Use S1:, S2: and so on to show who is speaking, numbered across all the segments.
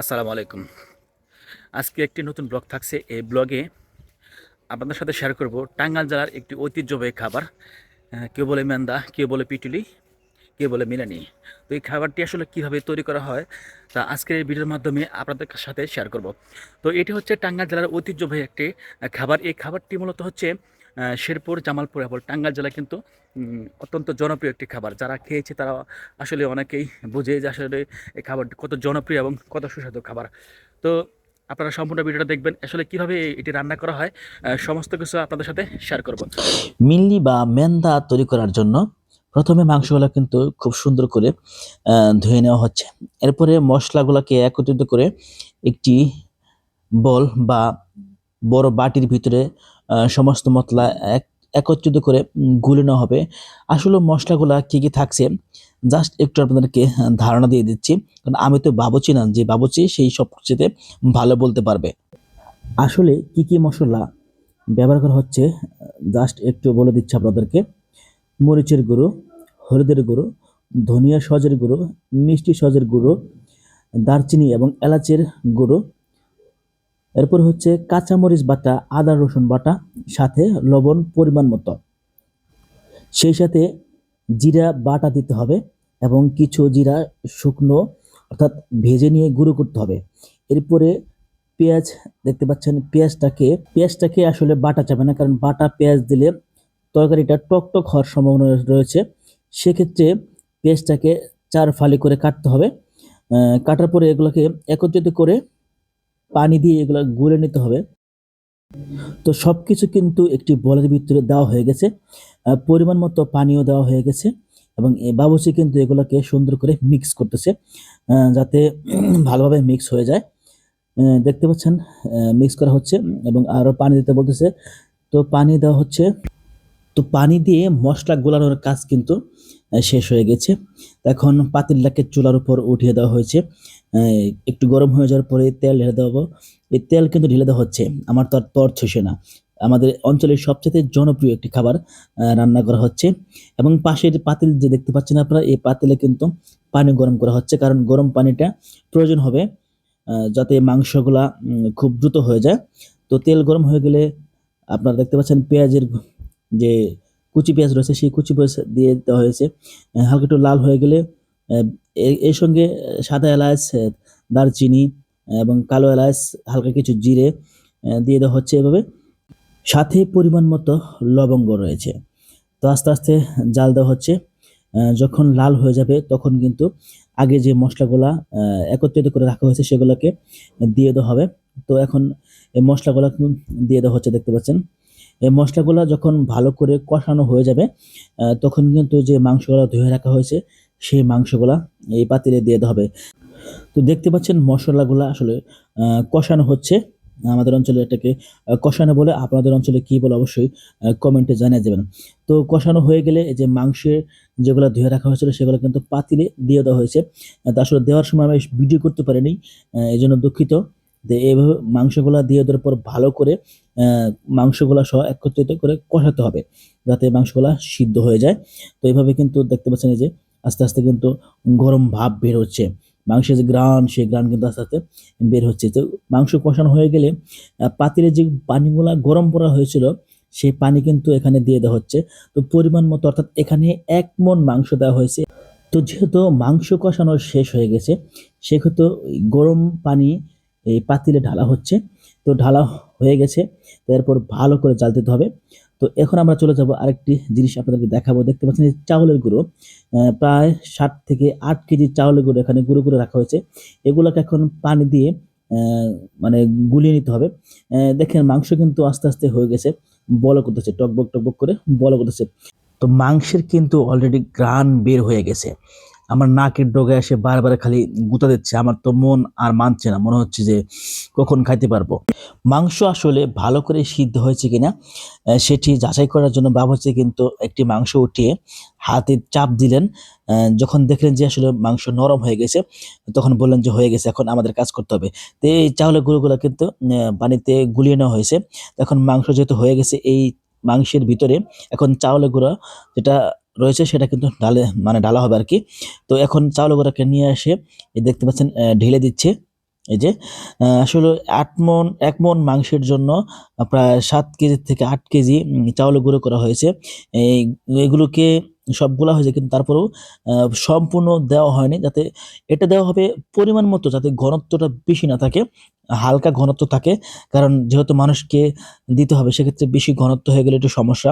S1: আসসালামু আলাইকুম। আজকে একটি নতুন ব্লগ থাকছে। এই ব্লগে আপনাদের সাথে শেয়ার করব টাঙ্গাইল জেলার একটি ঐতিহ্যবাহী খাবার কেউ বলে মেন্দা কেউ বলে পিটুলি কেউ বলে মিলানি। তো এই খাবারটি আসলে কীভাবে তৈরি করা হয় তা আজকের এই ভিডিওর মাধ্যমে আপনাদের সাথে শেয়ার করব। তো এটি হচ্ছে টাঙ্গাইল জেলার ঐতিহ্যবাহী একটি খাবার। এই খাবারটি মূলত হচ্ছে শেরপুর, জামালপুর এবং টাঙ্গাইল জেলায় কিন্তু অত্যন্ত জনপ্রিয় একটি খাবার। যারা খেয়েছে তারা আসলে অনেকেই বোঝে যে আসলে এই খাবারটি কত জনপ্রিয় এবং কত সুস্বাদু খাবার। তো আপনারা সম্পূর্ণ ভিডিওটা দেখবেন, আসলে কীভাবে এটি রান্না করা হয় সমস্ত কিছু আপনাদের সাথে শেয়ার করব।
S2: মিল্লি বা মেন্দা তৈরি করার জন্য প্রথমে মাংসগুলো কিন্তু খুব সুন্দর করে ধুয়ে নেওয়া হচ্ছে। এরপরে মশলাগুলোকে একত্রিত করে একটি বল বা বড় বাটির ভিতরে সমস্ত মশলা এক, একত্রিত করে গুলে নেওয়া হবে। আসলে মশলাগুলা কি কি থাকছে জাস্ট একটু আপনাদেরকে ধারণা দিয়ে দিচ্ছি। কারণ আমি তো বাবুচি না যে বাবুচি সেই সব কিছুতে ভালো বলতে পারবে। আসলে কি কি মশলা ব্যবহার করা হচ্ছে জাস্ট একটু বলে দিচ্ছি আপনাদেরকে। মরিচের গুঁড়ো, হলুদের গুঁড়ো, ধনিয়া সজের গুঁড়ো, মিষ্টি সজের গুঁড়ো, দারচিনি এবং এলাচের গুঁড়ো এরপর হচ্ছে কাঁচামরিচ বাটা, আদা, রসুন বাটা, সাথে লবণ, পরিমাণ মতো। সেই সাথে জিরা বাটা দিতে হবে এবং কিছু জিরা শুকনো অর্থাৎ ভেজে নিয়ে গুঁড়ো করতে হবে। এরপরে পেঁয়াজ, দেখতে পাচ্ছেন পেঁয়াজটাকে পেঁয়াজটাকে আসলে বাটা যাবে না, কারণ বাটা পেঁয়াজ দিলে তরকারিটা টক টক হওয়ার সম্ভাবনা রয়েছে। সেক্ষেত্রে পেঁয়াজটাকে চার ফালি করে কাটতে হবে। কাটার পরে এগুলোকে একত্রিত করে পানি দিয়ে এগুলো গুলে নিতে হবে। তো সব কিছু কিন্তু একটি বলের ভিতরে দেওয়া হয়ে গেছে। পরিমাণ মতো পানিও দেওয়া হয়ে গেছে এবং এ বাবুচি কিন্তু এগুলোকে সুন্দর করে মিক্স করতেছে যাতে ভালোভাবে মিক্স হয়ে যায়। দেখতে পাচ্ছেন মিক্স করা হচ্ছে এবং আরও পানি দিতে বলতেছে। তো পানি দেওয়া হচ্ছে। তো পানি দিয়ে মশলা গোলানোর কাজ কিন্তু শেষ হয়ে গেছে। এখন পাতিলটাকে চুলার উপর উঠিয়ে দেওয়া হয়েছে। একটু গরম হয়ে যাওয়ার পরে তেল ঢেলে দেওয়া এই তেল কিন্তু ঢেলে দেওয়া হচ্ছে। আমার তো আর তর ছসে না। আমাদের অঞ্চলের সবচেয়ে জনপ্রিয় একটি খাবার রান্না করা হচ্ছে। এবং পাশের পাতিল যে দেখতে পাচ্ছেন আপনারা, এই পাতিলে কিন্তু পানি গরম করা হচ্ছে। কারণ গরম পানিটা প্রয়োজন হবে যাতে মাংসগুলা খুব দ্রুত হয়ে যায়। তো তেল গরম হয়ে গেলে আপনারা দেখতে পাচ্ছেন পেঁয়াজের যে কুচি পেঁয়াজ রয়েছে, সেই কুচি পেঁয়াজ দিয়ে দেওয়া হয়েছে। হালকা একটু লাল হয়ে গেলে এর সঙ্গে সাদা এলাচ দারচিনি এবং কালো এলাচ, হালকা কিছু জিরে দিয়ে দেওয়া হচ্ছে এভাবে। সাথে পরিমাণ মতো লবঙ্গ রয়েছে। তো আস্তে আস্তে জাল দেওয়া হচ্ছে। যখন লাল হয়ে যাবে, তখন কিন্তু আগে যে মশলাগুলা একত্রিত করে রাখা হয়েছে, সেগুলোকে দিয়ে দেওয়া হবে। তো এখন এই মশলাগুলো দিয়ে দেওয়া হচ্ছে, দেখতে পাচ্ছেন। এই মশলাগুলো যখন ভালো করে কষানো হয়ে যাবে তখন কিন্তু যে মাংসগুলো ধুয়ে রাখা হয়েছে, সেই মাংসগুলা এই পাতিলে দিয়ে দেওয়া হবে। তো দেখতে পাচ্ছেন মশলাগুলো আসলে কষানো হচ্ছে। আমাদের অঞ্চলে এটাকে কষানো বলে আপনাদের অঞ্চলে কি বলে অবশ্যই কমেন্টে জানিয়ে দেবেন। তো কষানো হয়ে গেলে যে মাংসের যেগুলো ধুয়ে রাখা হয়েছিল, সেগুলো কিন্তু পাতিলে দিয়ে দেওয়া হয়েছে। তা আসলে দেওয়ার সময় আমি ভিডিও করতে পারিনি এই জন্য দুঃখিত। যে এইভাবে মাংসগুলো দিয়ে দেওয়ার পর ভালো করে মাংসগুলো সহ একত্রিত করে কষাতে হবে, যাতে মাংসগুলো সিদ্ধ হয়ে যায়। তো এইভাবে কিন্তু দেখতে পাচ্ছেন এই যে আস্তে আস্তে কিন্তু গরম ভাব বের হচ্ছে। মাংসের যে গ্রান, সেই গ্রান কিন্তু আস্তে আস্তে বের হচ্ছে। তো মাংস কষানো হয়ে গেলে পাতিলে যে পানিগুলো গরম করা হয়েছিল, সেই পানি কিন্তু এখানে দিয়ে দেওয়া হচ্ছে। তো পরিমাণ মতো, অর্থাৎ এখানে এক মন মাংস দেওয়া হয়েছে। তো যেহেতু মাংস কষানো শেষ হয়ে গেছে সেক্ষেত্রে গরম পানি এই পাতিলে ঢালা হচ্ছে। তো ঢালা হয়ে গেছে। এরপর ভালো করে জাল দিতে হবে। তো এখন আমরা চলে যাব আরেকটি জিনিস আপনাদেরকে দেখাবো। দেখতে পাচ্ছেন চাউলের গুঁড়ো। প্রায় ষাট থেকে আট কেজি চাউলের গুঁড়ো এখানে গুঁড়ো করে রাখা হয়েছে। এগুলোকে এখন পানি দিয়ে মানে গুলিয়ে নিতে হবে। দেখেন মাংস কিন্তু আস্তে আস্তে হয়ে গেছে। বল করতেছে টকবক টকবক করে বল করতেছে তো মাংসের কিন্তু অলরেডি গ্রান বের হয়ে গেছে। আমার নাকের ডোগে এসে বারবার খালি গুঁতা দিচ্ছে। আমার তো মন আর মানছে না, মনে হচ্ছে যে কখন খাইতে পারব। মাংস আসলে ভালো করে সিদ্ধ হয়েছে কিনা সেটি যাচাই করার জন্য বাবুর্চি কিন্তু একটি মাংস উঠিয়ে হাতে চাপ দিলেন। যখন দেখলেন যে আসলে মাংস নরম হয়ে গেছে, তখন বললেন যে হয়ে গেছে, এখন আমাদের কাজ করতে হবে। তো এই চাউলের গুঁড়োগুলো কিন্তু পানিতে গুলিয়ে নেওয়া হয়েছে। এখন মাংস যেহেতু হয়ে গেছে, এই মাংসের ভিতরে এখন চাউলের গুঁড়া, যেটা রয়েছে, সেটা কিন্তু ডালে মানে ডালা হবে আর কি তো এখন চাউল গুঁড়াকে নিয়ে এসে দেখতে পাচ্ছেন ঢেলে দিচ্ছে। এই যে আসলে আট মন এক মন মাংসের জন্য প্রায় সাত কেজি থেকে আট কেজি চাউল গুঁড়ো করা হয়েছে। এই, এগুলোকে সবগুলা হয়েছে কিন্তু তারপরেও সম্পূর্ণ দেওয়া হয়নি যাতে এটা দেওয়া হবে পরিমাণ মতো যাতে ঘনত্বটা বেশি না থাকে, হালকা ঘনত্ব থাকে, কারণ যেহেতু মানুষকে দিতে হবে সেক্ষেত্রে বেশি ঘনত্ব হয়ে গেলে একটু সমস্যা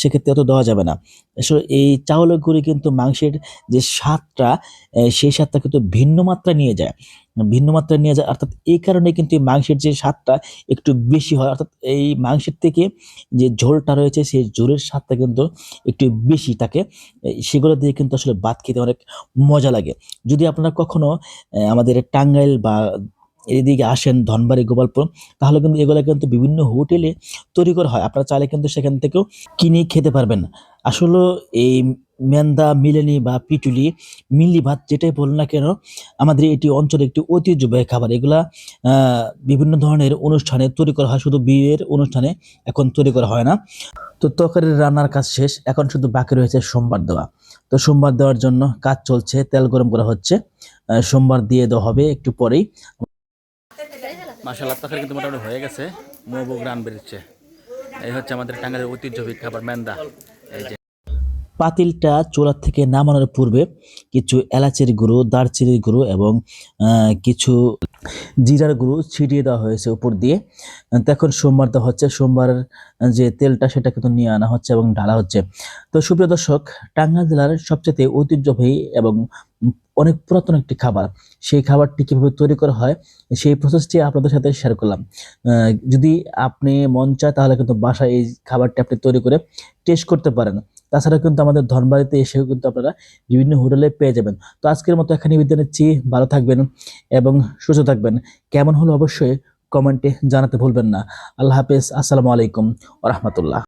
S2: সেক্ষেত্রে অত দেওয়া যাবে না। আসলে এই চাউলের গুঁড়ি কিন্তু মাংসের যে স্বাদটা সেই স্বাদটা কিন্তু ভিন্ন মাত্রা নিয়ে যায়। ভিন্ন মাত্রা নিয়ে যায়। অর্থাৎ এই কারণে কিন্তু এই মাংসের যে স্বাদটা একটু বেশি হয়। অর্থাৎ এই মাংসের থেকে যে ঝোলটা রয়েছে, সেই ঝোলের স্বাদটা কিন্তু একটু বেশি থাকে। সেগুলো দিয়ে কিন্তু আসলে ভাত খেতে অনেক মজা লাগে। যদি আপনারা কখনো আমাদের টাঙ্গাইল বা এদিকে আসেন ধনবাড়ি, গোপালপুর, তাহলে কিন্তু এগুলো কিন্তু বিভিন্ন হোটেলে তৈরি করা হয়। আপনারা চাইলে কিন্তু সেখান থেকেও কিনে খেতে পারবেন। আসলে এই মেন্দা, মিলেনি বা পিটুলি, মিলি ভাত যেটাই বলুন না কেন, আমাদের এটি অঞ্চলে একটি ঐতিহ্যবাহী খাবার। এগুলা বিভিন্ন ধরনের অনুষ্ঠানে তৈরি করা হয়, শুধু বিয়ের অনুষ্ঠানে এখন তৈরি করা হয় না। তো তরকারির রান্নার কাজ শেষ, এখন শুধু বাকি রয়েছে সোমবার দেওয়া। তো সোমবার দেওয়ার জন্য কাজ চলছে, তেল গরম করা হচ্ছে। সোমবার দিয়ে দেওয়া হবে একটু পরেই।
S1: মাসাল্লাহ তরকারি কিন্তু মোটামুটি হয়ে গেছে। মোবো গ্রান বেরোচ্ছে এই হচ্ছে আমাদের টাঙ্গাইলের ঐতিহ্যবাহী খাবার, মেন্দা। এই যে
S2: পাতিলটা চুলার থেকে নামানোর পূর্বে কিছু এলাচের গুঁড়ো, দারচিনির গুঁড়ো এবং কিছু জিরার গুঁড়ো ছিটিয়ে দেওয়া হয়েছে উপর দিয়ে। তখন সোমবার দেওয়া হচ্ছে। সোমবার যে তেলটা সেটা কিন্তু নিয়ে আনা হচ্ছে এবং ঢালা হচ্ছে। তো সুপ্রিয় দর্শক, টাঙ্গাইল জেলার সবচেয়ে ঐতিহ্যবাহী এবং অনেক পুরাতন একটি খাবার, সেই খাবারটি কীভাবে তৈরি করা হয়, সেই প্রসেসটি আপনাদের সাথে শেয়ার করলাম। যদি আপনি মন চায় তাহলে কিন্তু বাসায় এই খাবারটি আপনি তৈরি করে টেস্ট করতে পারেন। তাছাড়া কিন্তু আমাদের ধনবাড়িতে এসেও কিন্তু আপনারা বিভিন্ন হোটেলে পেয়ে যাবেন। তো আজকের মতো এখানে বিদ্যা নিচ্ছি। ভালো থাকবেন এবং সুস্থ থাকবেন। কেমন হলো অবশ্যই কমেন্টে জানাতে ভুলবেন না। আল্লাহ হাফেজ। আসসালামু আলাইকুম রহমতুল্লাহ।